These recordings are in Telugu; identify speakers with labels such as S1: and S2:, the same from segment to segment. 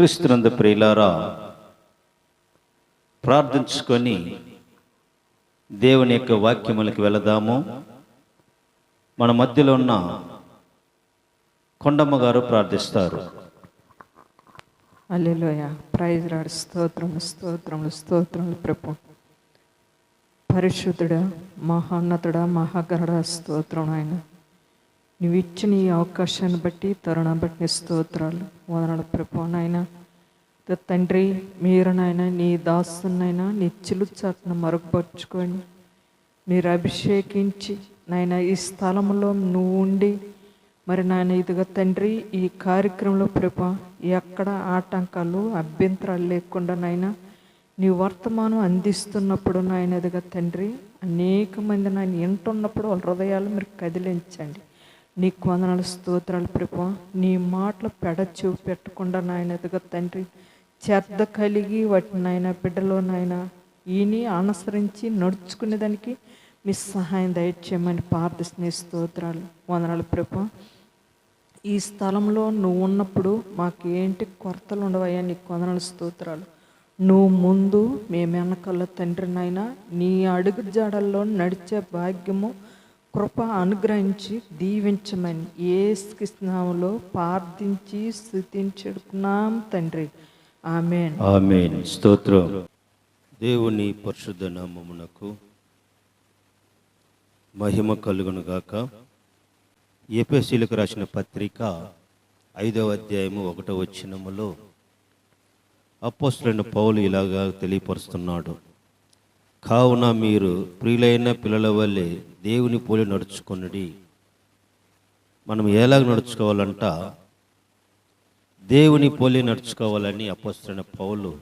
S1: క్రీస్తునందు ప్రియులారా ప్రార్థించుకొని దేవుని యొక్క వాక్యములకు వెళదాము. మన మధ్యలో ఉన్న కొండమ్మ గారు ప్రార్థిస్తారు.
S2: అల్లెలోయ. ప్రైజ్ రాడు. స్తోత్రములు స్తోత్రములు స్తోత్రములు ప్రభు. పరిశుద్ధుడా మహోన్నతుడా మహాగణుడ స్తోత్రం ఆయన. నువ్వు ఇచ్చిన ఈ అవకాశాన్ని బట్టి తరుణం బట్టి నీ స్తోత్రాలు. వదనాలు ప్రభు నాయన. తండ్రి మీరు నాయన నీ దాసునైనా నీ చిలుచాట్ను మరుగుపరుచుకొని మీరు అభిషేకించి నాయన ఈ స్థలంలో నువ్వు ఉండి మరి నాయన ఇదిగా తండ్రి ఈ కార్యక్రమంలో ప్రభా ఎక్కడ ఆటంకాలు అభ్యంతరాలు లేకుండా నాయన నీ వర్తమానం అందిస్తున్నప్పుడు నాయన ఇదిగా తండ్రి అనేక మంది నాయన వింటున్నప్పుడు వాళ్ళ హృదయాలు మీరు కదిలించండి. నీ వందనాలు స్తోత్రాలు ప్రభు నీ మాటలు పెడచ్చు పెట్టకుండా నాయన ఇదిగా తండ్రి. చెద్ద కలిగి వాటిని నాయన బిడ్డలో నాయన ఈని అనుసరించి నడుచుకునేదానికి మీ సహాయం దయచేయమని ప్రార్థిస్తున్న స్తోత్రాలు. వందనాలు ప్రభు ఈ స్థలంలో నువ్వు ఉన్నప్పుడు మాకు ఏంటి కొరతలు ఉండవయ్యా నీ వందనాలు స్తోత్రాలు. నువ్వు ముందు మేము వెనకాల తండ్రి నీ అడుగు జాడల్లో నడిచే భాగ్యము కృప అనుగ్రహించి దీవించమని ఏ స్నామంలో ప్రార్థించి స్థుతించుకున్నాం తండ్రి. ఆమెన్.
S1: ఆమెన్. స్తోత్రం. దేవుని పరిశుద్ధ నామమునకు మహిమ కలుగునుగాక ఏపీసీలకు రాసిన పత్రిక ఐదవ అధ్యాయము ఒకటో వచ్చినములో అపోస్తులైన పౌలు ఇలాగా తెలియపరుస్తున్నాడు. కావున మీరు ప్రియులైన పిల్లల వల్లే దేవుని పోలి నడుచుకొనుడి. మనం ఎలాగ నడుచుకోవాలంట? దేవుని పోలి నడుచుకోవాలని అపోస్తున్న పౌలు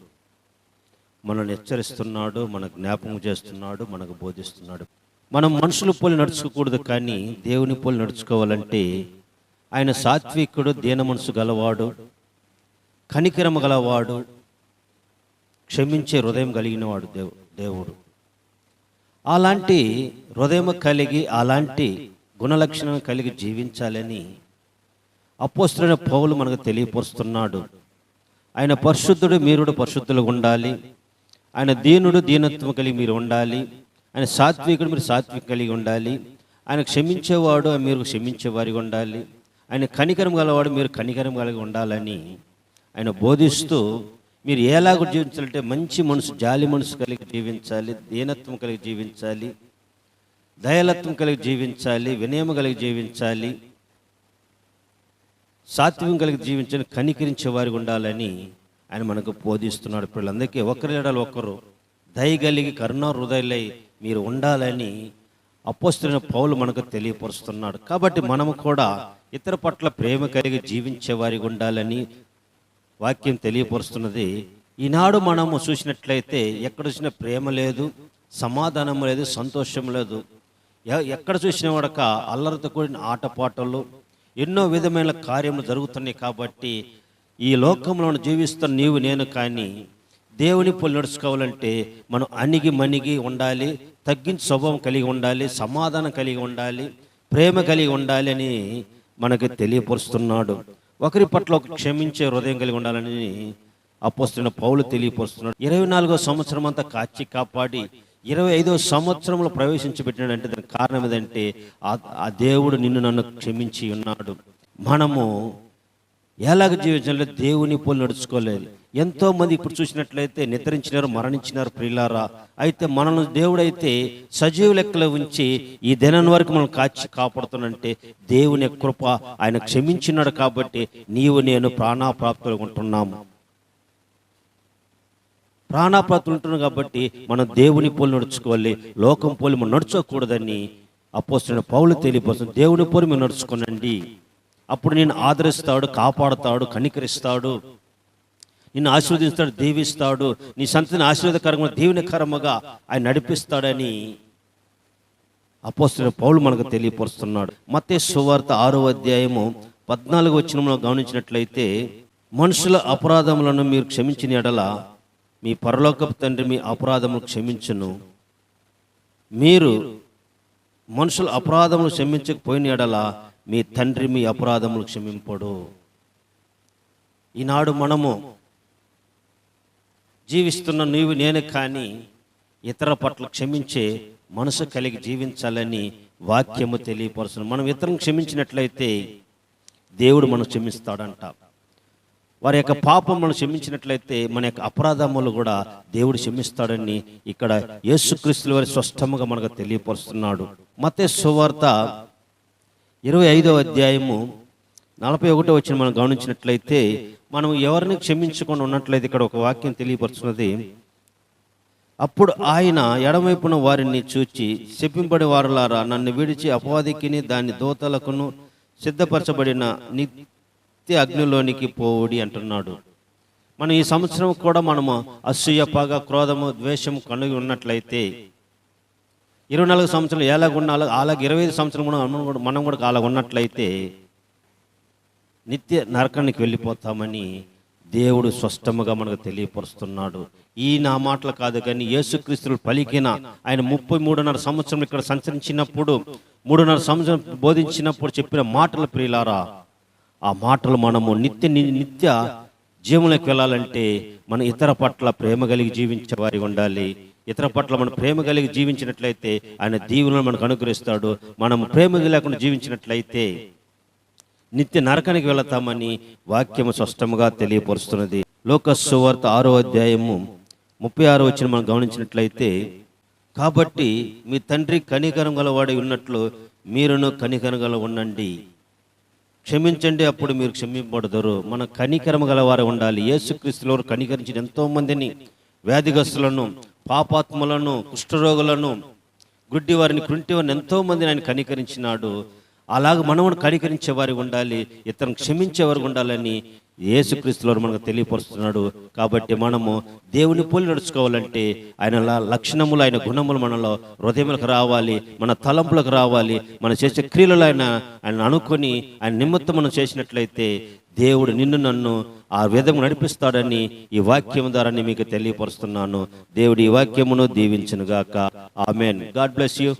S1: మనల్ని హెచ్చరిస్తున్నాడు మన జ్ఞాపకం చేస్తున్నాడు మనకు బోధిస్తున్నాడు. మనం మనుషులు పోలి నడుచుకోకూడదు కానీ దేవుని పోలి నడుచుకోవాలంటే ఆయన సాత్వికుడు దీన మనసు గలవాడు కనికరమ గలవాడు క్షమించే హృదయం కలిగినవాడు దేవు దేవుడు. అలాంటి హృదయం కలిగి అలాంటి గుణలక్షణం కలిగి జీవించాలని అపోస్తులైన పౌలు మనకు తెలియపరుస్తున్నాడు. ఆయన పరిశుద్ధుడు మీరుడు పరిశుద్ధులుగా ఉండాలి. ఆయన దీనుడు దీనత్వం కలిగి మీరు ఉండాలి. ఆయన సాత్వికుడు మీరు సాత్విక కలిగి ఉండాలి. ఆయన క్షమించేవాడు మీరు క్షమించేవారిగా ఉండాలి. ఆయన కనికరం గలవాడు మీరు కనికరం కలిగి ఉండాలని ఆయన బోధిస్తూ మీరు ఎలాగ జీవించాలంటే మంచి మనసు జాలి మనసు కలిగి జీవించాలి దీనత్వం కలిగి జీవించాలి దయలత్వం కలిగి జీవించాలి వినయం కలిగి జీవించాలి సాత్వికం కలిగి జీవించని కనికరించే వారికి ఉండాలని ఆయన మనకు బోధిస్తున్నాడు. పిల్లలందరికీ ఒకరి ఎడలు ఒకరు దయ కలిగి కరుణా హృదయలై మీరు ఉండాలని అపోస్తున్న పౌలు మనకు తెలియపరుస్తున్నాడు. కాబట్టి మనము కూడా ఇతర పట్ల ప్రేమ కలిగి జీవించే వారికి ఉండాలని వాక్యం తెలియపరుస్తున్నది. ఈనాడు మనము చూసినట్లయితే ఎక్కడ చూసినా ప్రేమ లేదు సమాధానం లేదు సంతోషం లేదు. ఎ- ఎక్కడ చూసిన వాడక అల్లరితో కూడిన ఆటపాటలు ఎన్నో విధమైన కార్యములు జరుగుతున్నాయి కాబట్టి ఈ లోకంలో జీవిస్తున్న నీవు నేను కానీ దేవుని పొలి నడుచుకోవాలంటే మనం అణిగి మణిగి ఉండాలి తగ్గించి స్వభావం కలిగి ఉండాలి సమాధానం కలిగి ఉండాలి ప్రేమ కలిగి ఉండాలి అని మనకు తెలియపరుస్తున్నాడు. ఒకరి పట్ల ఒక క్షమించే హృదయం కలిగి ఉండాలని అపోస్తున్న పౌలు తెలియపరుస్తున్నాడు. ఇరవై నాలుగో సంవత్సరం అంతా కాచి కాపాడి ఇరవై ఐదో సంవత్సరంలో ప్రవేశించబెట్టినాడంటే దానికి కారణం ఏదంటే ఆ- ఆ దేవుడు నిన్ను నన్ను క్షమించి ఉన్నాడు. మనము ఎలాగ జీవించాలి దేవుని పోలి నడుచుకోలేదు? ఎంతో మంది ఇప్పుడు చూసినట్లయితే నిద్రించినారు మరణించినారు ప్రియులారా. అయితే మనల్ని దేవుడైతే సజీవ లెక్కలో ఉంచి ఈ దినం వరకు మనం కాచి కాపాడుతున్నంటే దేవుని కృప ఆయన క్షమించినాడు కాబట్టి నీవు నేను ప్రాణాప్రాప్తులు ఉంటున్నాము. ప్రాణాప్రాప్తులు ఉంటున్నాం కాబట్టి మనం దేవుని పోలి నడుచుకోవాలి లోకం పోలి మనం నడుచుకోకూడదని అపోస్తున్న పౌలు తెలియపోతుంది దేవుని పోలి మేము నడుచుకోనండి. అప్పుడు నేను ఆదరిస్తాడు కాపాడుతాడు కనికరిస్తాడు. నిన్ను ఆశీర్వదిస్తాడు దీవిస్తాడు. నీ సంతతిని ఆశీర్వాదకరంగా దీవెనకరముగా ఆయన నడిపిస్తాడని అపోస్తున్న పౌలు మనకు తెలియపరుస్తున్నాడు. మతే సువార్త ఆరో అధ్యాయము పద్నాలుగు వచ్చినంలో గమనించినట్లయితే మనుషుల అపరాధములను మీరు క్షమించిన ఎడల మీ పరలోకపు తండ్రి మీ అపరాధములు క్షమించును. మీరు మనుషుల అపరాధములు క్షమించకపోయిన ఎడల మీ తండ్రి మీ అపరాధములు క్షమింపడు. ఈనాడు మనము జీవిస్తున్న నీవు నేను కానీ ఇతర పట్ల క్షమించే మనసు కలిగి జీవించాలని వాక్యము తెలియపరుస్తుంది. మనం ఇతరులను క్షమించినట్లయితే దేవుడు మనం క్షమిస్తాడంట. వారి యొక్క పాపం మనం క్షమించినట్లయితే మన యొక్క అపరాధములు కూడా దేవుడు క్షమిస్తాడని ఇక్కడ యేసుక్రీస్తుల వారి స్పష్టముగా మనకు తెలియపరుస్తున్నాడు. మతే సువార్త ఇరవై ఐదవ అధ్యాయము నలభై ఒకటో వచ్చిన మనం గమనించినట్లయితే మనం ఎవరిని క్షమించకుండా ఉన్నట్లయితే ఇక్కడ ఒక వాక్యం తెలియపరుచున్నది అప్పుడు ఆయన ఎడమవైపున వారిని చూచి చెప్పింపడి వారులారా నన్ను విడిచి అపవాదికిని దాని దోతలకును సిద్ధపరచబడిన నిత్య అగ్నిలోనికి పోవుడి అంటున్నాడు. మనం ఈ సంవత్సరం కూడా మనము అసూయ పగ క్రోధము ద్వేషము కలిగి ఉన్నట్లయితే ఇరవై నాలుగు సంవత్సరాలు ఎలాగున్న అలాగే ఇరవై ఐదు సంవత్సరం కూడా మనం కూడా మనం కూడా అలా ఉన్నట్లయితే నిత్య నరకానికి వెళ్ళిపోతామని దేవుడు స్పష్టముగా మనకు తెలియపరుస్తున్నాడు. ఈ నా మాటలు కాదు కానీ యేసుక్రీస్తులు పలికిన ఆయన ముప్పై మూడున్నర సంవత్సరం ఇక్కడ సంచరించినప్పుడు మూడున్నర సంవత్సరం బోధించినప్పుడు చెప్పిన మాటలు ప్రియులారా ఆ మాటలు మనము నిత్య నిత్య జీవంలోకి వెళ్ళాలంటే మన ఇతర పట్ల ప్రేమ కలిగి జీవించే వారి ఉండాలి. ఇతర పట్ల మనం ప్రేమ కలిగి జీవించినట్లయితే ఆయన దీవులను మనకు అనుగ్రహిస్తాడు. మనం ప్రేమ లేకుండా జీవించినట్లయితే నిత్య నరకానికి వెళతామని వాక్యము స్పష్టముగా తెలియపరుస్తున్నది. లోకస్సువార్త ఆరో అధ్యాయము ముప్పై ఆరో వచ్చిన మనం గమనించినట్లయితే కాబట్టి మీ తండ్రి కనికరం గలవాడి ఉన్నట్లు మీరును కనికరం గల ఉండండి. క్షమించండి అప్పుడు మీరు క్షమింపబడతారు మన కనికరం గలవారు ఉండాలి. యేసుక్రీస్తులో కనికరించిన ఎంతోమందిని వ్యాధిగ్రస్తులను పాపాత్ములను కుష్ఠరోగులను గుడ్డి వారిని కుంటి వారిని ఎంతో మందిని ఆయన కనికరించినాడు. అలాగ మనం కనికరించే వారి ఉండాలి ఇతరులను క్షమించేవారు ఉండాలని యేసుక్రీస్తులో మనకు తెలియపరుస్తున్నాడు. కాబట్టి మనము దేవుని పోలి నడుచుకోవాలంటే ఆయన లక్షణములు ఆయన గుణములు మనలో హృదయములకు రావాలి మన తలంపులకు రావాలి మన చేసే క్రియలు ఆయన ఆయన అనుకొని ఆయన నిమిత్తం మనం చేసినట్లయితే దేవుడు నిన్ను నన్ను ఆ విధంగా నడిపిస్తాడని ఈ వాక్యం ద్వారా నేను మీకు తెలియపరుస్తున్నాను. దేవుడు ఈ వాక్యమును దీవించునుగాక. ఆమెన్. God bless you.